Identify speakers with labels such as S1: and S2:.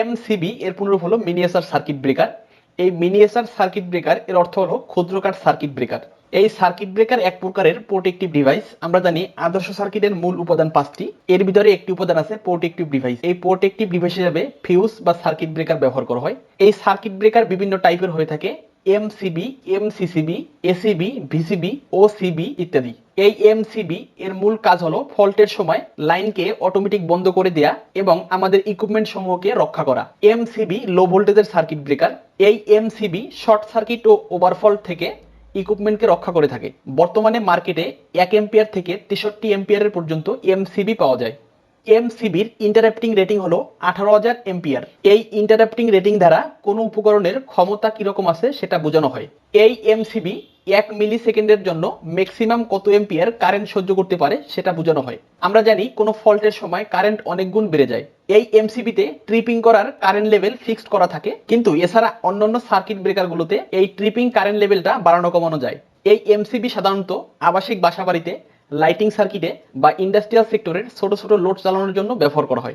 S1: MCB এর পুনরূপ হলো মিনিয়েচার সার্কিট ব্রেকার। এই মিনিয়েচার সার্কিট ব্রেকার এর অর্থ হলো ক্ষুদ্রকার সার্কিট ব্রেকার। এই সার্কিট ব্রেকার এক প্রকারের প্রোটেক্টিভ ডিভাইস। আমরা জানি আদর্শ সার্কিটের মূল উপাদান পাঁচটি। এর ভিতরে একটি উপাদান আছে প্রোটেক্টিভ ডিভাইস। এই প্রোটেক্টিভ ডিভাইস হিসেবে ফিউজ বা সার্কিট ব্রেকার ব্যবহার করা হয়। এই সার্কিট ব্রেকার বিভিন্ন টাইপের হয়ে থাকে। এমসিবি এমসিসিবি এসিবি ভিসিবি ও সিবি ইত্যাদি। এই এমসিবি এর মূল কাজ হলো ফল্টের সময় লাইনকে অটোমেটিক বন্ধ করে দেয়া এবং আমাদের ইকুইপমেন্ট সমূহকে রক্ষা করা। এমসিবি লো ভোল্টেজের সার্কিট ব্রেকার এই এমসিবি শর্ট সার্কিট ও ওভারফল থেকে ইকুইপমেন্টকে রক্ষা করে থাকে। বর্তমানে মার্কেটে এক এম্পিয়ার থেকে তেষট্টি এম্পিয়ারের পর্যন্ত এমসিবি পাওয়া যায়। এমসিবির ইন্টারাপ্টিং রেটিং হলো আঠারো হাজার এম্পিয়ার এই ইন্টারাপ্টিং রেটিং দ্বারা কোনো উপকরণের ক্ষমতা কীরকম আছে সেটা বোঝানো হয়। এই এমসিবি এক মিলি সেকেন্ডের জন্য ম্যাক্সিমাম কত এম্পিয়ার কারেন্ট সহ্য করতে পারে সেটা বোঝানো হয়। আমরা জানি কোনো ফল্টের সময় কারেন্ট অনেক গুণ বেড়ে যায়। এই এমসিবিতে ট্রিপিং করার কারেন্ট লেভেল ফিক্সড করা থাকে। কিন্তু এছাড়া অন্যান্য সার্কিট ব্রেকারগুলোতে এই ট্রিপিং কারেন্ট লেভেলটা বাড়ানো কমানো যায়। এই এমসিবি সাধারণত আবাসিক বাসাবাড়িতে লাইটিং সার্কিটে বা ইন্ডাস্ট্রিয়াল সেক্টরের ছোট ছোট লোড চালানোর জন্য ব্যবহার করা হয়।